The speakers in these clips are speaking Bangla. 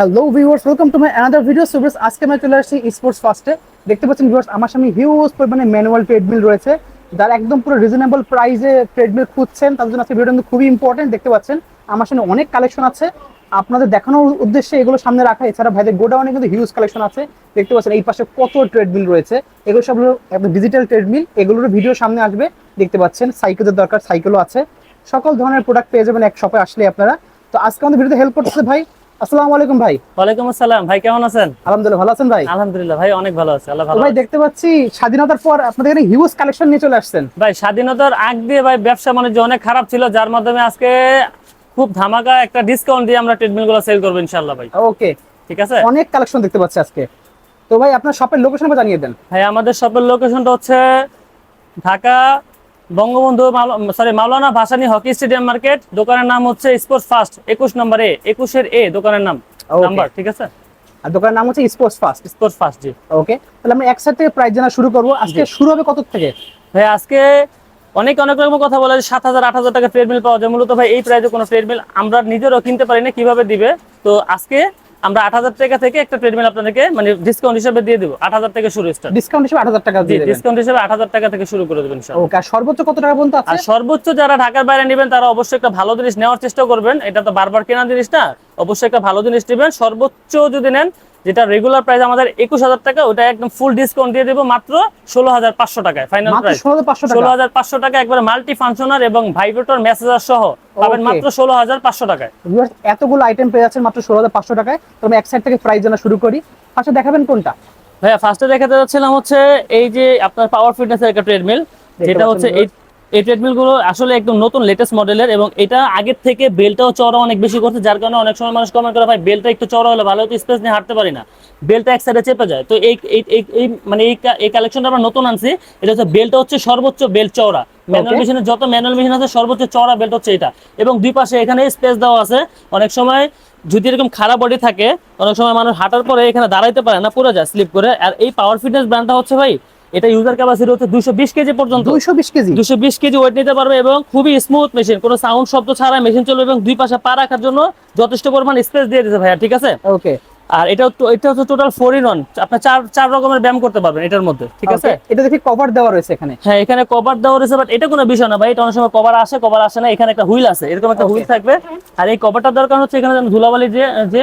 Hello viewers welcome to my another video সুবিস আজকে আমি চলে আসছি স্পোর্টস ফার্স্টে দেখতে পাচ্ছেন ভিউয়ার্স আমার সামনে হিউজ পরিমাণে ম্যানুয়াল ট্রেডমিল রয়েছে। যারা একদম পুরো রিজনেবল প্রাইসে ট্রেডমিল খুঁজছেন, তাদের জন্য আজকে ভিডিওটা কিন্তু খুবই ইম্পর্টেন্ট দেখতে পাচ্ছেন, আমার সামনে অনেক কালেকশন আছে। আপনাদের দেখানোর উদ্দেশ্যে এগুলো সামনে রাখা। এছাড়া ভাইদের গোডাউনে কিন্তু হিউজ কালেকশন আছে। দেখতে পাচ্ছেন, এই পাশে কত ট্রেডমিল রয়েছে। এগুলো সব একদম ডিজিটাল ট্রেডমিল এগুলোর ভিডিও সামনে আসবে। দেখতে পাচ্ছেন সাইকেলের দরকার সাইকেলও আছে। সকল ধরনের প্রোডাক্ট পেয়ে যাবেন এক শপে আসলে আপনারা। তো আজকে আমাদের ভিডিওতে হেল্প করতেছে ভাই আসসালামু আলাইকুম ভাই। ওয়ালাইকুম আসসালাম। ভাই কেমন আছেন? আলহামদুলিল্লাহ ভালো আছেন ভাই? আলহামদুলিল্লাহ ভাই অনেক ভালো আছে। আল্লাহ ভালো ভাই দেখতে পাচ্ছি স্বাধীনতার পর আপনাদের এখানে হিউজ কালেকশন নিয়ে চলে আসছেন। ভাই স্বাধীনতার আগ দিয়ে ভাই ব্যবসা বাণিজ্য অনেক খারাপ ছিল যার মাধ্যমে আজকে খুব ধামাকা একটা ডিসকাউন্ট দিয়ে আমরা ট্রিটমেন্টগুলো সেল করব ইনশাল্লাহ ভাই। ওকে ঠিক আছে? অনেক কালেকশন দেখতে পাচ্ছি আজকে। তো ভাই আপনার শপের লোকেশন জানিয়ে দেন। ভাই আমাদের শপের লোকেশনটা হচ্ছে Dhaka Bangabandhu sorry Maulana Bhasani hockey stadium market দোকানের নাম হচ্ছে স্পোর্টস ফার্স্ট একুশ নম্বর এ একুশের এ দোকানের নাম নাম্বার ঠিক আছে? আর দোকানের নাম হচ্ছে স্পোর্টস ফার্স্ট স্পোর্টস ফার্স্ট জি। ওকে তাহলে আমরা একসাথে থেকে প্রাইস জানা শুরু করব। আজকে শুরু হবে কত থেকে? ভাই আজকে অনেক অনেক রকম কথা বলে সাত হাজার আট হাজার টাকা ট্রেডমিল পাওয়া যায়। মূলত ভাই এই প্রাইসে কোনো ট্রেডমিল আমরা নিজেরও কিনতে পারি না কীভাবে দিবে? তো আজকে আমরা আট হাজার টাকা থেকে একটা ট্রেডমিল আপনাদেরকে মানে ডিসকাউন্ট হিসেবে দিয়ে দিব। আট হাজার থেকে শুরু স্টার্ট ডিসকাউন্ট হিসেবে আট হাজার টাকা দিয়ে ডিসকাউন্ট হিসেবে আট হাজার টাকা থেকে শুরু করে দেবেন ওকে আর সর্বোচ্চ কত টাকা পর্যন্ত আর সর্বোচ্চ যারা ঢাকার বাইরে নেবেন তারা অবশ্যই একটা ভালো জিনিস নেওয়ার চেষ্টা করবেন। এটা তো বারবার কেনা জিনিস না। অবশ্যই একটা ভালো জিনিস নেবেন। সর্বোচ্চ যদি নেন যেটা রেগুলার প্রাইস আমাদের একুশ হাজার টাকা ওটা একদম ফুল ডিসকাউন্ট দিয়ে দেবো মাত্র ষোলো হাজার পাঁচশো টাকায় ফাইনাল প্রাইস ষোলো হাজার পাঁচশো টাকা? একবার মাল্টি ফাংশনার এবং ভাইব্রেটর মেসেজার সহ পাবেন মাত্র ষোলো হাজার পাঁচশো টাকায়। এতগুলো আইটেম পেয়ে যাচ্ছেন মাত্র ষোলো হাজার পাঁচশো টাকায়। তো আমি এক সাইড থেকে প্রাইস জানা শুরু করি। আচ্ছা দেখাবেন কোনটা? ভাইয়া ফার্স্টে দেখাতে যাচ্ছিলাম হচ্ছে এই যে আপনার পাওয়ার ফিটনেসের একটা ট্রেডমিল যেটা হচ্ছে এই এই ট্রেডমিলগুলো আসলে একদম নতুন লেটেস্ট মডেলের এবং এটা আগের থেকে বেলটাও চওড়া অনেক বেশি করছে যার কারণে অনেক সময় মানুষ কমেন্ট করে ভাই বেলটা একটু চওড়া হলে ভালো হতো স্পেস নিয়ে হাঁটতে পারি না। বেলটা এক সাইডে চেপে যায়। তো এই মানে এই কালেকশনটা আমরা নতুন আনছি। এটা হচ্ছে বেলটা হচ্ছে সর্বোচ্চ বেল্ট চওড়া। ম্যানুয়াল. মেশিনের যত ম্যানুয়াল মেশিন আছে সর্বোচ্চ চওড়া বেল্ট হচ্ছে এটা। এবং দুই পাশে এখানে স্পেস দেওয়া আছে। অনেক সময় যদি এরকম খারাপ বডি থাকে অনেক সময় মানুষ হাঁটার পরে এখানে দাঁড়াইতে পারে না পুরো যায় স্লিপ করে। আর এই পাওয়ার ফিটনেস ব্র্যান্ডটা হচ্ছে ভাই এটা ইউজার ক্যাপাসিটি হচ্ছে দুশো বিশ কেজি পর্যন্ত। দুইশো বিশ কেজি। দুশো বিশ কেজি ওয়েট নিতে পারবে এবং খুবই স্মুথ মেশিন কোনো সাউন্ড শব্দ ছাড়া মেশিন চলবে এবং দুই পাশে পা রাখার জন্য যথেষ্ট পরিমাণ স্পেস দিয়ে দিতে ভাইয়া ঠিক আছে? ওকে আর এটা এটা হচ্ছে টোটাল ফোর ইন ওয়ান আপনার চার চার রকমের ব্যায়াম করতে পারবেন এটার মধ্যে ঠিক আছে? এটা দেখি কভার দেওয়া রয়েছে এখানে। হ্যাঁ এখানে কভার দেওয়া রয়েছে বাট এটা কোনো বিষয় না ভাই। এটা অনেক সময় কভার আসে কভার আসে না। এখানে একটা হুইল আছে এরকম একটা হুইল থাকবে। আর এই কভারটা দরকার হচ্ছে এখানে যেন ধুলাবালি যে যে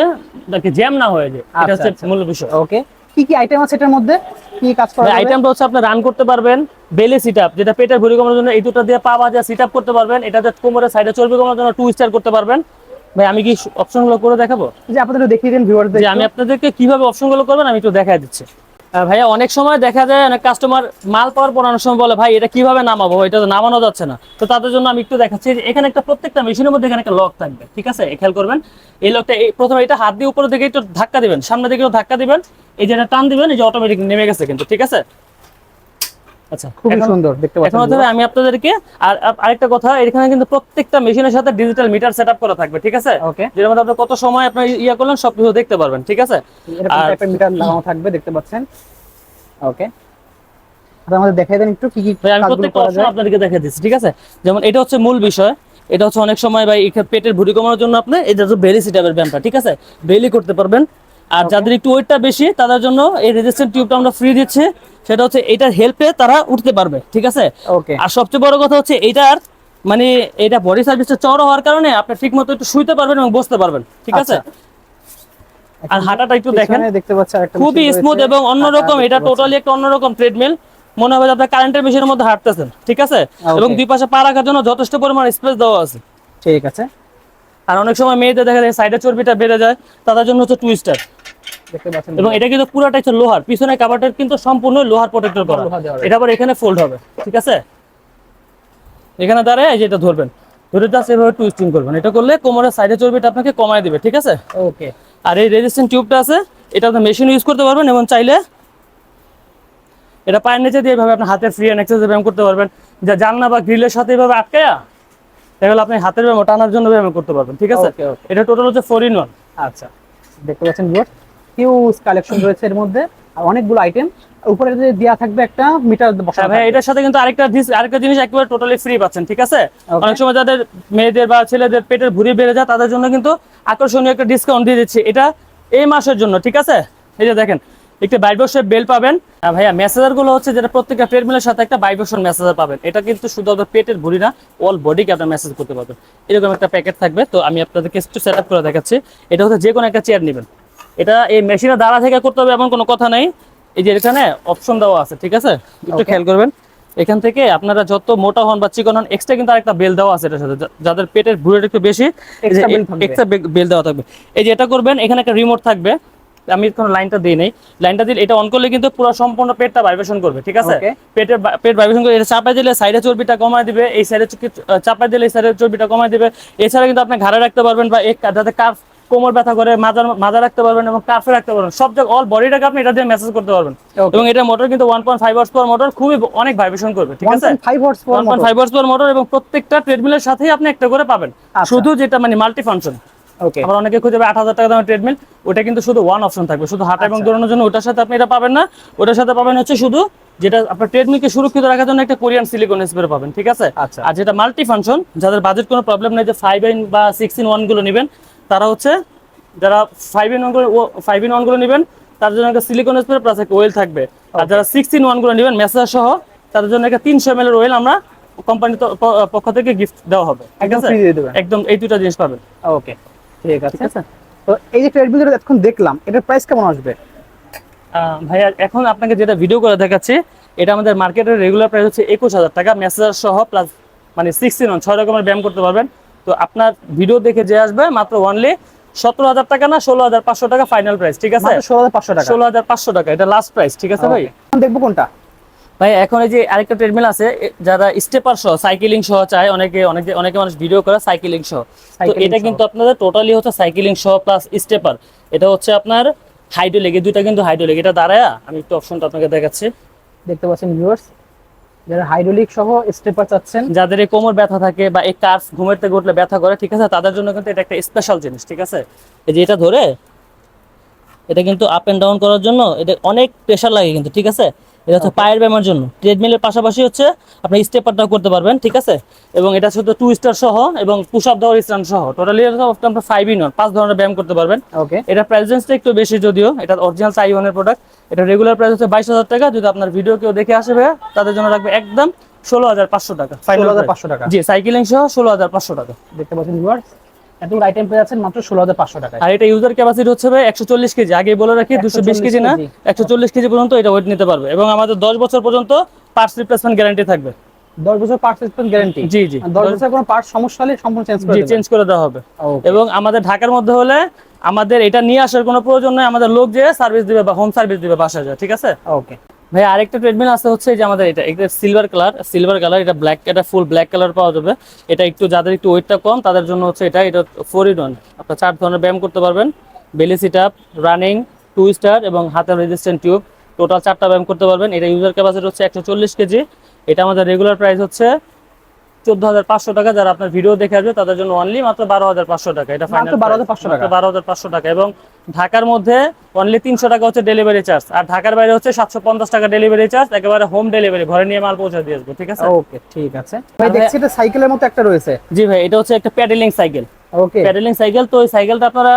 জ্যাম না হয়ে যায়। এটা আচ্ছা, হচ্ছে আচ্ছা। মূল বিষয়। ওকে কি কি আইটেম আছে এটার মধ্যে? কি কাজ করা? আইটেমটা হচ্ছে আপনি রান করতে পারবেন বেলে সিট আপ যেটা পেটের ভুঁড়ি কমানোর জন্য এই দুটো দিয়ে পা বাজা সিটআপ করতে পারবেন এটা যে কোমরের সাইডে চর্বি কমানোর জন্য টু স্টার করতে পারবেন। ভাই আমি কি অপশনগুলো করে দেখাবো? যে আপনাদের দেখিয়ে দিন ভিউয়ারদের যে আমি আপনাদেরকে কীভাবে অপশনগুলো করবেন আমি একটু দেখাই দিচ্ছি। ভাইয়া, অনেক সময় দেখা যায় অনেক কাস্টমার মাল পাওয়ার পর অনেক সময় বলে, ভাই, এটা কীভাবে নামাবো? এটা তো নামানো যাচ্ছে না। তো তাদের জন্য আমি একটু দেখাচ্ছি এখানে একটা প্রত্যেকটা মেশিনের মধ্যে এখানে একটা লক থাকবে, ঠিক আছে? খেয়াল করবেন, এই লকটা প্রথমে এটা হাত দিয়ে উপরে দিকে একটু ধাক্কা দিবেন সামনে দিকে ধাক্কা দিবেন, এই যে এটা টান দিবেন, এই যে অটোমেটিক নেমে গেছে কিন্তু, ঠিক আছে? আচ্ছা খুবই এখন- সুন্দর দেখতে এখন পাচ্ছেন হচ্ছে আমি আপনাদেরকে আর আর- আরেকটা কথা এখানে কিন্তু প্রত্যেকটা মেশিনের সাথে ডিজিটাল মিটার সেটআপ করা থাকবে ঠিক আছে? যেটার মধ্যে আপনি কত সময় আপনার ইয়া করলেন সব কিছু দেখতে পারবেন ঠিক আছে? আর- মিটার লাগানো থাকবে দেখতে পাচ্ছেন? ওকে। আচ্ছা আমাদের দেখাই দেন একটু কি কি ভাই আমি কাজগুলো প্রত্যেকটা অপশন আপনাদেরকে দেখে দিচ্ছি ঠিক আছে? যেমন এটা হচ্ছে মূল বিষয় এটা হচ্ছে অনেক সময় ভাই পেটের ভুঁড়ি কমানোর জন্য আপনি এটা হচ্ছে বেলি সিটাপের ব্যায়ামটা ঠিক আছে? বেলি করতে পারবেন আর যাদের একটু ওয়েটটা বেশি তাদের জন্য এই রেজিস্ট্যান্ট টিউবটা আমরা ফ্রি দিচ্ছি। সেটা হচ্ছে এটার হেল্পে তারা উঠতে পারবে ঠিক আছে? ওকে আর সবচেয়ে বড় কথা হচ্ছে এটার মানে এটা বডি সার্ভিসটা চড়া হওয়ার কারণে আপনি ঠিক মতো একটু শুইতে পারবেন এবং বসতে পারবেন ঠিক আছে? আর হাঁটাটা একটু দেখেন দেখতে পাচ্ছেন একটা খুবই স্মুথ এবং অন্যরকম এটা টোটালি একটা অন্যরকম ট্রেডমিল মনে হবে আপনি কারেন্টের মেশিনের মধ্যে হাঁটতেছেন ঠিক আছে? এবং দুই পাশে পা রাখার জন্য যথেষ্ট পরিমাণ স্পেস দেওয়া আছে। ঠিক আছে। আর অনেক সময় মেয়েদের দেখা যায় সাইডে চর্বিটা বেড়ে যায় তাদের জন্য হচ্ছে টুইস্টার এবং এটা কিন্তু পুরোটা হচ্ছে লোহার পিছনে কাভারটা কিন্তু সম্পূর্ণ লোহার প্রোটেক্টর করা। এটা আবার এখানে ফোল্ড হবে ঠিক আছে? এখানে দাঁড়ায় এই যে এটা ধরবেন। ধরে জাস্ট এভাবে টুইস্টিং করবেন। এটা করলে কোমরের সাইডে চর্বিটা আপনাকে কমায় দিবে ঠিক আছে? ওকে আর এই রেজিস্ট্যান্ট টিউবটা আছে এটা আপনি মেশিন ইউজ করতে পারবেন এবং চাইলে এটা পায়ের নিচে দিয়ে এভাবে আপনি হাতের ফ্রি অ্যান্ড এক্সারসাইজ ব্যায়াম করতে পারবেন। যা জানলা বা গ্রিলের সাথে এভাবে আটকায়া তাহলে আপনি হাতের ব্যায়াম টানার জন্য ব্যায়াম করতে পারবেন ঠিক আছে. এটা টোটাল হচ্ছে ফোর ইন ওয়ান আচ্ছা দেখতে পাচ্ছেন হিউজ কালেকশন রয়েছে এর মধ্যে আর অনেকগুলো আইটেম উপরে যে দেয়া থাকবে একটা মিটার বসানো হ্যাঁ ভাই এটার সাথে কিন্তু আরেকটা জিনিস আরেকটা জিনিস একেবারে টোটালি ফ্রি পাচ্ছেন ঠিক আছে? অনেক সময় যাদের মেয়েদের বা ছেলেদের পেটের ভুঁড়ি বেড়ে যায় তাদের জন্য কিন্তু আকর্ষণীয় একটা ডিসকাউন্ট দিয়ে দিচ্ছি। এটা এই মাসের জন্য ঠিক আছে? এই যে দেখেন একটা বাইবক্সের বেল পাবেন। আর ভাইয়া মেসেজারগুলো হচ্ছে যেটা প্রত্যেকটা ট্রেডমিলের সাথে একটা বাইবক্সের মেসেজার পাবেন। এটা কিন্তু শুধু আপনার পেটের ভুড়ি না অল বডিকে আপনার মেসেজ করতে পারবেন। এরকম একটা প্যাকেট থাকবে তো আমি আপনাদেরকে একটু সেট করে দেখাচ্ছি। এটা হচ্ছে যে কোনো একটা চেয়ার নেবেন। এটা এই মেশিনের দ্বারা থেকে করতে হবে এমন কোনো কথা নেই। এই যে এখানে অপশন দেওয়া আছে ঠিক আছে? একটু খেয়াল করবেন। এখান থেকে আপনারা যত মোটা হন বা চিকন হন এক্সট্রা কিন্তু আরেকটা বেল দেওয়া আছে এটার সাথে। যাদের পেটের ভুঁড়িটা একটু বেশি। এক্সট্রা বেল দেওয়া থাকবে। এই যে এটা করবেন এখানে একটা রিমোট থাকবে। আমি কোনো লাইনটা দিই নাই। লাইনটা দিলে এটা অন করলে কিন্তু পুরো সম্পূর্ণ পেটটা ভাইব্রেশন করবে ঠিক আছে? পেটের পেট ভাইব্রেশন করে এটা চাপাই দিলে সাইডে চর্বিটা কমায় দিবে এই সাইডে চাপাই দিলে এই সাইডে চর্বিটা কমায় দিবে। এছাড়া কিন্তু আপনি ঘাড়ে রাখতে পারবেন বা এক যাতে কার্ভ কোমর ব্যথা করে মাজার মাজা রাখতে পারবেন এবং কার্ফে রাখতে পারবেন। সব জায়গায় অল বডিটাকে আপনি এটা দিয়ে মেসেজ করতে পারবেন। এবং এটা মোটর কিন্তু one point five hours motor খুবই অনেক ভাইব্রেশন করবে ঠিক আছে? 1.5 horse one point five hours motor এবং প্রত্যেকটা ট্রেডমিলের সাথেই আপনি একটা করে পাবেন। আচ্ছা। শুধু যেটা মানে মাল্টি ফাংশন ওকে অনেকে খুঁজে আট হাজার টাকা দামের ট্রেডমিল ওটা কিন্তু শুধু ওয়ান অপশন থাকবে শুধু হাঁটা এবং আচ্ছা। দৌড়ানোর জন্য ওটার সাথে আপনি এটা পাবেন না। ওটার সাথে পাবেন হচ্ছে শুধু যেটা আপনার ট্রেডমিলকে সুরক্ষিত রাখার জন্য একটা কোরিয়ান সিলিকন স্প্রে পাবেন ঠিক আছে? আচ্ছা। আর যেটা মাল্টি ফাংশন যাদের বাজেট কোনো প্রবলেম নেই যে ফাইভ ইন বা সিক্স ইন ওয়ানগুলো নেবেন তারা হচ্ছে যারা ফাইভ ইন ওয়ানগুলো ফাইভ ইন ওয়ানগুলো নেবেন তার জন্য একটা সিলিকন স্প্রে প্লাস একটা ওয়েল থাকবে। আর যারা সিক্স ইন ওয়ানগুলো নেবেন মেসেজ সহ তাদের জন্য একটা তিনশো এম এল ওয়েল আমরা কোম্পানির পক্ষ থেকে গিফট দেওয়া হবে। ঠিক একদম আছে? এই দুটা জিনিস পাবেন। ওকে ঠিক আছে। ঠিক আছে? তো এই যে ট্রেডমিল যেটা এখন দেখলাম এটার প্রাইস কেমন আসবে? ভাইয়া এখন আপনাকে যেটা ভিডিও করে দেখাচ্ছি এটা আমাদের মার্কেটের রেগুলার প্রাইস হচ্ছে একুশ হাজার টাকা। মেসেজার সহ প্লাস মানে সিক্সটিন ছয় রকমের ব্যায়াম করতে পারবেন। তো আপনার ভিডিও দেখে যে আসবে মাত্র ওনলি সতেরো হাজার টাকা না ষোলো হাজার পাঁচশো টাকা ফাইনাল প্রাইস ঠিক আছে? মাত্র 16500 টাকা। ষোলো হাজার পাঁচশো টাকা এটা লাস্ট প্রাইস ঠিক আছে ভাই? দেখব কোনটা। ভাই এখন এই যে আরেকটা ট্রেডমিল আছে যারা স্টেপার সহ সাইকেলিং সহ চায় অনেকে অনেকে অনেকে মানুষ ভিডিও করে সাইকেলিং সহ। তো এটা কিন্তু আপনাদের টোটালি হচ্ছে সাইকেলিং সহ প্লাস স্টেপার এটা হচ্ছে আপনার হাইড্রোলিক এই দুইটা কিন্তু হাইড্রোলিক এটা দাঁড়ায় আমি একটু অপশনটা আপনাকে দেখাচ্ছি। দেখতে পাচ্ছেন ভিউয়ার্স যারা হাইড্রোলিক সহ স্টেপার চাচ্ছেন যাদের এই কোমর ব্যথা থাকে বা এই কার্ভ ঘুমের থেকে উঠলে ব্যথা করে ঠিক আছে? তাদের জন্য কিন্তু এটা একটা স্পেশাল জিনিস ঠিক আছে? এই যে এটা ধরে এটা কিন্তু আপ এন্ড ডাউন করার জন্য এটা অনেক প্রেশার লাগে কিন্তু ঠিক আছে? এটা হচ্ছে পায়ের ব্যায়ামের জন্য। ট্রেডমিলের পাশাপাশি হচ্ছে আপনি স্টেপারটাও করতে পারবেন ঠিক আছে? এবং এটা শুধু টু স্টার সহ এবং পুশ আপ দেওয়ার স্ট্যান্ড সহ। টোটালি আপনার ফাইভ ইন ওয়ান পাঁচ ধরনের ব্যায়াম করতে পারবেন। ওকে এটা প্রাইস একটু বেশি যদিও এটা অরিজিনাল চাইওয়ানের প্রোডাক্ট এটা রেগুলার প্রাইস হচ্ছে বাইশ হাজার টাকা। যদি আপনার ভিডিও কেউ দেখে আসবে তাদের জন্য রাখবে একদম ষোলো হাজার পাঁচশো টাকা। ফাইনাল 16500 টাকা। জি সাইকেলিং সহ ষোলো হাজার পাঁচশো টাকা। দেখতে পাচ্ছেন ভিউয়ার্স এত আইটেম পেয়ে যাচ্ছেন মাত্র 16500 টাকায়। আর এটা ইউজার ক্যাপাসিটি হচ্ছে ভাই একশো চল্লিশ কেজি। আগে বলে রাখি দুশো বিশ কেজি না একশো চল্লিশ কেজি পর্যন্ত এটা ওয়েট নিতে পারবে। এবং আমাদের দশ বছর পর্যন্ত পার্টস রিপ্লেসমেন্ট গ্যারান্টি থাকবে। 10 বছর পার্টস রিপ্লেসমেন্ট গ্যারান্টি জি জি। 10 বছর কোনো পার্ট সমস্যা হলে সম্পূর্ণ চেঞ্জ করে চেঞ্জ করে দেওয়া হবে। এবং আমাদের ঢাকার মধ্যে হলে আমাদের এটা নিয়ে আসার কোনো প্রয়োজন নেই আমাদের লোক যে সার্ভিস দিবে বা হোম সার্ভিস দিবে বাসা যায় ঠিক আছে? ওকে ভাই আরেকটা ট্রেডমিল আছে হচ্ছে যে আমাদের এটা এটা সিলভার কালার সিলভার কালার এটা ব্ল্যাক এটা ফুল ব্ল্যাক কালার পাওয়া যাবে। এটা একটু যাদের একটু ওয়েটটা কম তাদের জন্য হচ্ছে এটা এটা ফোর ইন ওয়ান আপনার চার ধরনের ব্যায়াম করতে পারবেন। Belly sit up running twister এবং হাতের রেজিস্ট্যান্ট টিউব টোটাল চারটা ব্যায়াম করতে পারবেন। এটা ইউজার ক্যাপাসিটি হচ্ছে একশো চল্লিশ কেজি। এটা আমাদের রেগুলার প্রাইস হচ্ছে চোদ্দ হাজার পাঁচশো টাকা যারা আপনার ভিডিও দেখে আসবে তাদের জন্য অনলি মাত্র বারো হাজার পাঁচশো টাকা। এটা মাত্র 12,500 টাকা। বারো হাজার পাঁচশো টাকা। এবং ঢাকার মধ্যে অনলি তিনশো টাকা হচ্ছে ডেলিভারি চার্জ আর ঢাকার বাইরে হচ্ছে সাতশো পঞ্চাশ টাকা ডেলিভারি চার্জ একেবারে হোম ডেলিভারি ঘরে নিয়ে মাল পৌঁছে দিয়ে আসব ঠিক আছে? ওকে ঠিক আছে। ভাই দেখছি এটা সাইকেলের মতো একটা রয়েছে। জি ভাই এটা হচ্ছে একটা pedalling cycle okay pedalling cycle তো ওই সাইকেলটা আপনারা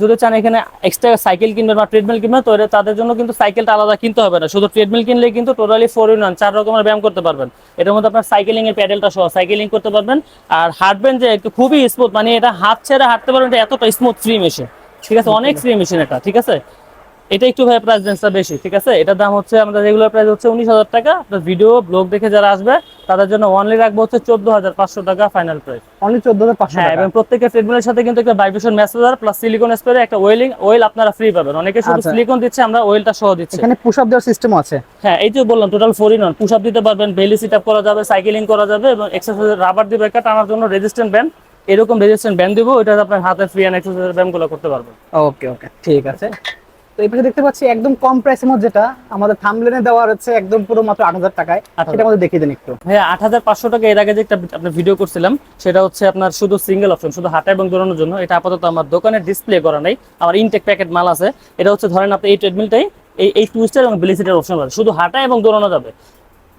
যদি চান এখানে এক্সট্রা সাইকেল কিনবেন বা ট্রেডমিল কিনবেন, তো তাদের জন্য কিন্তু সাইকেলটা আলাদা কিনতে হবে না। শুধু ট্রেডমিল কিনলে কিন্তু টোটালি ফোর ইন ওয়ান চার রকমের ব্যায়াম করতে পারবেন। এটার মধ্যে আপনার সাইকেলিং এর প্যাডেলটা সহ সাইকেলিং করতে পারবেন। আর হাঁটবেন যে খুবই স্মুথ মানে এটা হাত ছেড়ে হাঁটতে পারবেন, এটা এতটা স্মুথ ফ্রি মেশিন ঠিক আছে? অনেক ফ্রি মেশিন এটা, ঠিক আছে? এটা একটু ভাই প্রাইস রেঞ্জটা বেশি ঠিক আছে? এটার দাম হচ্ছে আমাদের রেগুলার প্রাইস হচ্ছে উনিশ হাজার টাকা। আপনার ভিডিও ব্লগ দেখে যারা আসবে তাদের জন্য অনলি রাখব হচ্ছে চোদ্দ হাজার পাঁচশো টাকা ফাইনাল প্রাইস অনলি 14500 হ্যাঁ এবং প্রত্যেকের ট্রেডমিলের সাথে কিন্তু একটা vibration massager plus silicone spray একটা ওয়েলিং ওয়েল আপনারা ফ্রি পাবেন। অনেকে শুধু আচ্ছা। সিলিকন দিচ্ছে আমরা ওয়েলটা সহ দিচ্ছি। এখানে পুশ আপ দেওয়ার সিস্টেম আছে। হ্যাঁ এই যে বললাম total four in push up দিতে পারবেন বেলি সিট আপ করা যাবে সাইকেলিং করা যাবে এবং এক্সারসাইজ রাবার দিবে একটা টানার জন্য রেজিস্ট্যান্ট ব্যান্ড এরকম রেজিস্ট্যান্ট ব্যান্ড দিব ওটা আপনার হাতে ফ্রি অ্যান্ড এক্সারসাইজ ব্যায়ামগুলো করতে পারবেন। ওকে ওকে ঠিক আছে। তো এই পাশে দেখতে পাচ্ছি একদম কম প্রাইসের মধ্যে যেটা আমাদের থামলেনে দেওয়া হচ্ছে একদম পুরো মাত্র 8000 টাকায়। সেটা আমাদের দেখিয়ে দেন একটু। ভাইয়া আট হাজার পাঁচশো টাকা এর আগে যে একটা আপনার ভিডিও করছিলাম সেটা হচ্ছে আপনার শুধু সিঙ্গেল অপশন শুধু হাঁটা এবং দৌড়ানোর জন্য। এটা আপাতত আমার দোকানে ডিসপ্লে করা নাই আমার ইনটেক প্যাকেট মাল আছে। এটা হচ্ছে ধরেন আপনি এই ট্রেডমিলটাই এই এই টুইস্টার এবং বেলিসিটার অপশন আছে। শুধু হাঁটা এবং দৌড়ানো যাবে।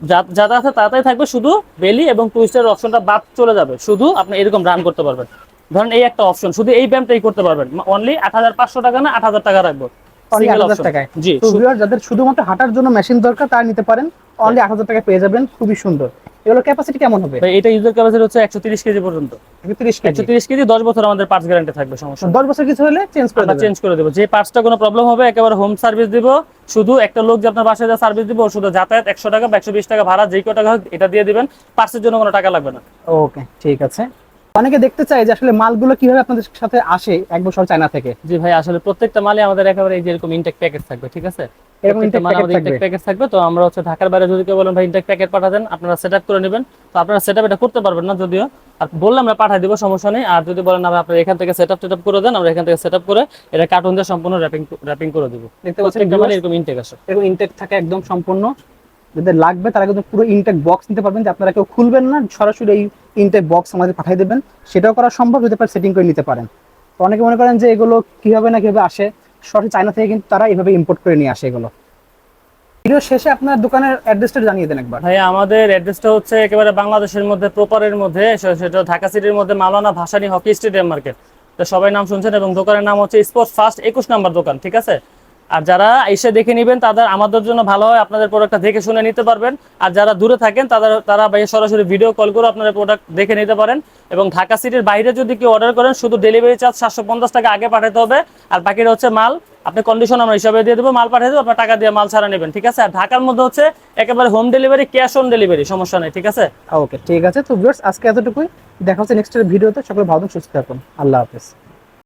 যা- যাতা আছে তাড়াতাড়ি থাকবে শুধু বেলি এবং টুইস্টার অপশনটা বাদ চলে যাবে। শুধু আপনি এরকম রান করতে পারবেন। ধরেন এই একটা অপশন শুধু এই ব্যায়ামটাই করতে পারবেন। অনলি আট হাজার পাঁচশো টাকা না আট হাজার টাকা রাখব। অনলি আট হাজার। টাকায়। জি তো ভিউয়ার যাদের শুধুমাত্র হাঁটার জন্য মেশিন দরকার তারা নিতে পারেন। অনলি আট হাজার টাকায় পেয়ে যাবেন। খুবই সুন্দর। এগুলো ক্যাপাসিটি কেমন হবে? ভাই এটা ইউজার ক্যাপাসিটি হচ্ছে একশো তিরিশ কেজি পর্যন্ত। তিরিশ একশো কেজি তিরিশ কেজি দশ বছর আমাদের পার্টস গ্যারান্টি থাকবে সমস্যা নেই। দশ বছর কিছু হলে চেঞ্জ করে আমরা চেঞ্জ করে দেবো। যে পার্টসটা কোনো প্রবলেম হবে একেবারে হোম সার্ভিস দিব। শুধু একটা লোক যে আপনার বাসায় যা সার্ভিস দিব শুধু যাতায়াত একশো টাকা বা একশো বিশ টাকা ভাড়া যে কো টাকা এটা দিয়ে দিবেন। পার্টসের জন্য কোনো টাকা লাগবে না। ওকে ঠিক আছে। অনেকে দেখতে চায় যে আসলে মালগুলো কীভাবে আপনাদের সাথে আসে এক বছর চায়না থেকে। জি ভাই আসলে প্রত্যেকটা মালে আমাদের একেবারে এই যে এরকম ইনটেক প্যাকেজ থাকবে ঠিক আছে? এরকম প্রত্যেকটা intake মালে packet আমাদের ইনটেক প্যাকেজ থাকবে। তো আমরা হচ্ছে ঢাকার বাইরে যদি কেউ বলেন ভাই ইনটেক প্যাকেট পাঠাতেন আপনারা সেট করে নেবেন। তো আপনারা এটা করতে পারবেন না যদিও। আর বললে আমরা পাঠাই দিব সমস্যা নেই। আর যদি বলেন আমরা আপনারা এখান থেকে করে দেন আমরা এখান থেকে করে এটা কার্টুন দিয়ে সম্পূর্ণ র্যাপিং র্যাপিং করে দিব। দেখতে পাচ্ছেন এরকম ইনটেক আসে। এরকম ইনটেক থাকে একদম সম্পূর্ণ। যাদের লাগবে, তারা কিন্তু পুরো ইনটেক বক্স নিতে পারবেন যে আপনারা কেউ খুলবেন না, সরাসরি এই ইনটেক বক্স আমাদের পাঠিয়ে দেবেন। সেটাও করা সম্ভব, যদি আপনারা সেটিং করে নিতে পারেন। তো অনেকে মনে করেন যে এগুলো কীভাবে না কীভাবে আসে, সরাসরি চায়না থেকে কিন্তু তারা এইভাবে ইম্পোর্ট করে নিয়ে আসে এগুলো। ভিডিও শেষে আপনার দোকানের অ্যাড্রেসটা জানিয়ে দেন একবার। ভাই, আমাদের অ্যাড্রেসটা হচ্ছে একেবারে বাংলাদেশের মধ্যে প্রপারের মধ্যে সেটা ঢাকা সিটির মধ্যে Maulana Bhasani hockey stadium market. তো সবাই নাম শুনছেন এবং দোকানের নাম হচ্ছে স্পোর্টস ফার্স্ট একুশ নাম্বার দোকান, ঠিক আছে? আর যারা এসে দেখে নেবেন, তাদের আমাদের জন্য ভালো হয়, আপনাদের প্রোডাক্টটা দেখে শুনে নিতে পারবেন। আর যারা দূরে থাকেন, তাদের, তারা ভাই সরাসরি ভিডিও কল করে আপনাদের প্রোডাক্ট দেখে নিতে পারেন। এবং ঢাকা সিটির বাইরে যদি কেউ অর্ডার করেন, শুধু ডেলিভারি চার্জ সাতশো পঞ্চাশ টাকা আগে পাঠাতে হবে। আর বাকিটা হচ্ছে মাল, আপনি কন্ডিশন আমরা হিসাবে দিয়ে দেবো, মাল পাঠিয়ে দেবো, আপনার টাকা দিয়ে মাল ছাড়া নেবেন, ঠিক আছে? আর ঢাকার মধ্যে হচ্ছে একেবারে home delivery cash on delivery সমস্যা নেই, ঠিক আছে? ওকে ঠিক আছে। তো আজকে এতটুকুই। দেখা হচ্ছে নেক্সট ভিডিওতে সকলে ভালো সুস্থ থাকুন। আল্লাহ হাফেজ।